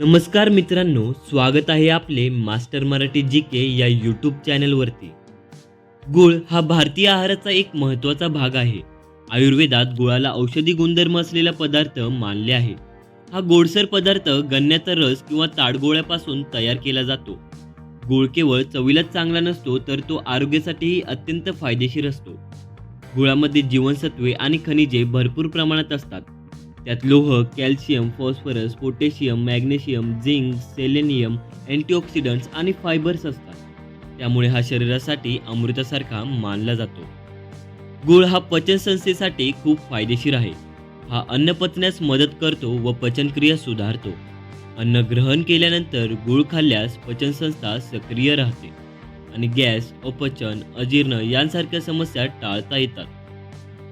नमस्कार मित्रांनो स्वागत आहे आपले मास्टर मराठी जी के या यूट्यूब चॅनलवरती. गुळ हा भारतीय आहाराचा एक महत्त्वाचा भाग आहे. आयुर्वेदात गुळाला औषधी गुणधर्म असलेला पदार्थ मानले आहे. हा गोडसर पदार्थ गन्याचा रस किंवा ताडगोळ्यापासून तयार केला जातो. गुळ केवळ चवीलाच चांगला नसतो तर तो आरोग्यासाठीही अत्यंत फायदेशीर असतो. गुळामध्ये जीवनसत्वे आणि खनिजे भरपूर प्रमाणात असतात. त्यात लोह calcium phosphorus potassium magnesium zinc selenium antioxidants आणि फायबर्स असतात. त्यामुळे हा शरीरासाठी अमृतासारखा मानला जातो. गुळ हा पचनसंस्थेसाठी खूप फायदेशीर आहे. हा अन्न पचण्यास मदत करतो व पचनक्रिया सुधारतो. अन्न ग्रहण केल्यानंतर गुळ खाल्ल्यास पचनसंस्था सक्रिय राहते आणि गॅस अपचन अजीर्ण यांसारख्या समस्या टाळता येतात.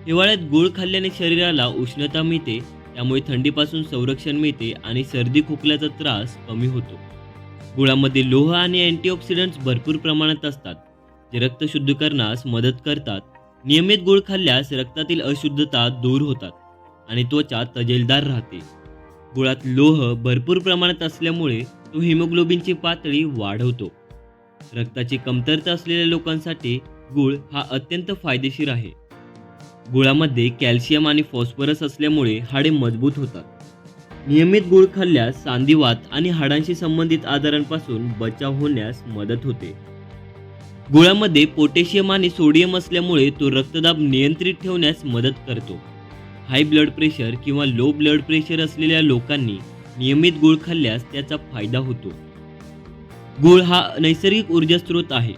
हिवाळ्यात गुळ खाल्ल्याने शरीराला उष्णता मिळते त्यामुळे थंडीपासून संरक्षण मिळते आणि सर्दी खोकल्याचा त्रास कमी होतो. गुळामध्ये लोह आणि अँटीऑक्सिडंट्स भरपूर प्रमाणात असतात. जे रक्त शुद्धीकरणास मदत करतात. नियमित गुळ खाल्ल्यास रक्तातील अशुद्धता दूर होतात आणि त्वचा तजेलदार राहते. गुळात लोह भरपूर प्रमाणात असल्यामुळे तो हिमोग्लोबिनची पातळी वाढवतो. रक्ताची कमतरता असलेल्या लोकांसाठी गुळ हा अत्यंत फायदेशीर आहे. गुळामध्ये कॅल्शियम आणि फॉस्फरस असल्यामुळे हाडे मजबूत होतात. नियमित गुळ खाल्ल्यास सांधिवात आणि हाडांशी संबंधित आजारांपासून बचाव होण्यास मदत होते. गुळामध्ये पोटॅशियम आणि सोडियम असल्यामुळे तो रक्तदाब नियंत्रित ठेवण्यास मदत करतो. हाय ब्लड प्रेशर किंवा लो ब्लड प्रेशर असलेल्या लोकांनी नियमित गुळ खाल्ल्यास त्याचा फायदा होतो. गुळ हा नैसर्गिक ऊर्जा स्रोत आहे.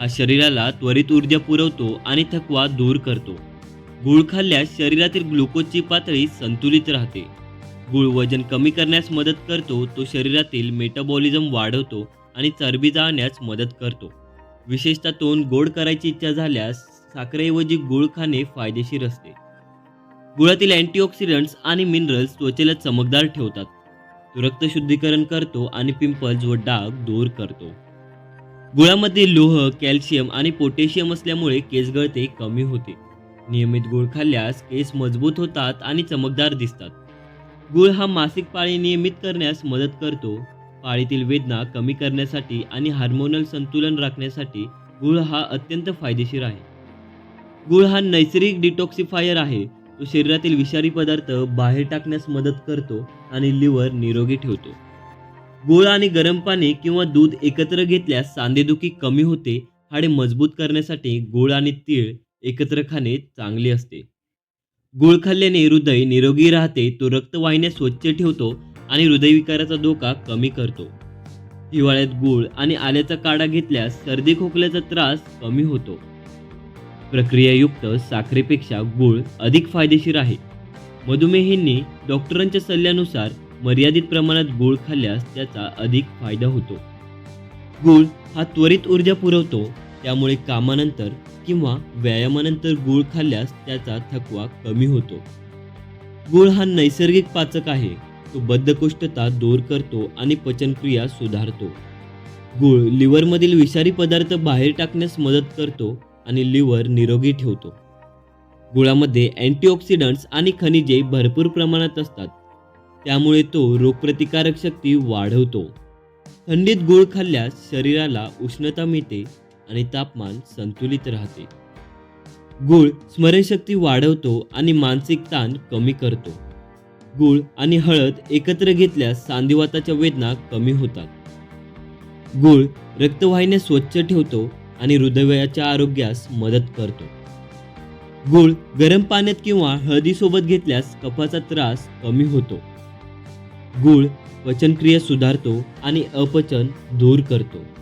हा शरीराला त्वरित ऊर्जा पुरवतो आणि थकवा दूर करतो. गुळ खाल्ल्यास शरीरातील ग्लुकोजची पातळी संतुलित राहते. गुळ वजन कमी करण्यास मदत करतो तो शरीरातील मेटाबॉलिझम वाढवतो आणि चरबी जाळण्यास मदत करतो. विशेषतः तोंड गोड करायची इच्छा झाल्यास साखरेऐवजी गुळ खाणे फायदेशीर असते. गुळातील अँटीऑक्सिडंट्स आणि मिनरल्स त्वचेला चमकदार ठेवतात. तो रक्त शुद्धीकरण करतो आणि पिंपल्स व डाग दूर करतो. गुळामध्ये लोह कॅल्शियम आणि पोटॅशियम असल्यामुळे केस गळते कमी होते. नियमित गुळ खाल्ल्यास केस मजबूत होतात आणि चमकदार दिसतात. गुळ हा मासिक पाळी नियमित करण्यास मदत करतो. पाळीतील वेदना कमी करण्यासाठी आणि हार्मोनल संतुलन राखण्यासाठी गुळ हा अत्यंत फायदेशीर आहे. गुळ हा नैसर्गिक डिटॉक्सिफायर आहे. तो शरीरातील विषारी पदार्थ बाहेर टाकण्यास मदत करतो आणि लिव्हर निरोगी ठेवतो. गुळ आणि गरम पाणी किंवा दूध एकत्र घेतल्यास सांधेदुखी कमी होते. हाडे मजबूत करण्यासाठी गुळ आणि तीळ एकत्र खाणे चांगले असते. गुळ खाल्ल्याने हृदय निरोगी राहते तो रक्तवाहिन्या स्वच्छ ठेवतो आणि हृदयविकाराचा धोका कमी करतो. हिवाळ्यात गुळ आणि आल्याचा काढा घेतल्यास सर्दी खोकल्याचा त्रास कमी होतो. प्रक्रियायुक्त साखरेपेक्षा गुळ अधिक फायदेशीर आहे. मधुमेहींनी डॉक्टरांच्या सल्ल्यानुसार मर्यादित प्रमाणात गुळ खाल्ल्यास त्याचा अधिक फायदा होतो. गुळ हा त्वरित ऊर्जा पुरवतो त्यामुळे कामानंतर किंवा व्यायामानंतर गुळ खाल्ल्यास त्याचा थकवा कमी होतो. गुळ हा नैसर्गिक पाचक आहे. तो बद्धकोष्ठता दूर करतो आणि पचनक्रिया सुधारतो. गुळ लिव्हरमधील विषारी पदार्थ बाहेर टाकण्यास मदत करतो आणि लिव्हर निरोगी ठेवतो. गुळामध्ये अँटीऑक्सिडंट्स आणि खनिजे भरपूर प्रमाणात असतात. त्यामुळे तो रोगप्रतिकारक शक्ती वाढवतो. थंडीत गुळ खाल्ल्यास शरीराला उष्णता मिळते आणि तापमान संतुलित राहते. गुळ स्मरणशक्ती वाढवतो आणि मानसिक ताण कमी करतो. गुळ आणि हळद एकत्र घेतल्यास सांधिवाताच्या वेदना कमी होतात. गुळ रक्तवाहिन्या स्वच्छ ठेवतो आणि हृदयाच्या आरोग्यास मदत करतो. गुळ गरम पाण्यात किंवा हळदीसोबत घेतल्यास कफाचा त्रास कमी होतो. गुळ पचनक्रिया सुधारतो आणि अपचन दूर करतो.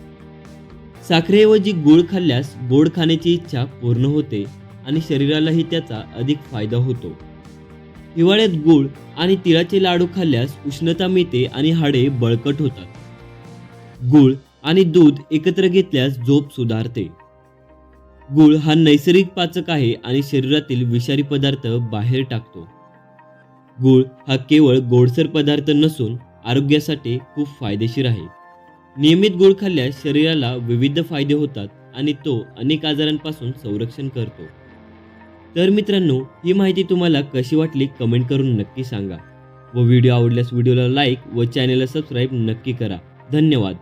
साखरेऐवजी गुळ खाल्ल्यास गोड खाण्याची इच्छा पूर्ण होते आणि शरीरालाही त्याचा अधिक फायदा होतो. हिवाळ्यात गुळ आणि तिळाचे लाडू खाल्ल्यास उष्णता मिळते आणि हाडे बळकट होतात. गुळ आणि दूध एकत्र घेतल्यास झोप सुधारते. गुळ हा नैसर्गिक पाचक आहे आणि शरीरातील विषारी पदार्थ बाहेर टाकतो. गुळ हा केवळ गोडसर पदार्थ नसून आरोग्यासाठी खूप फायदेशीर आहे. नियमित गुळ खाल्ल्यास शरीराला विविध फायदे होतात आणि तो अनेक आजारांपासून संरक्षण करतो. तर मित्रांनो ही माहिती तुम्हाला कशी वाटली कमेंट करून नक्की सांगा. व व्हिडिओ आवडल्यास व्हिडिओला लाईक व चॅनेलला सबस्क्राईब नक्की करा. धन्यवाद.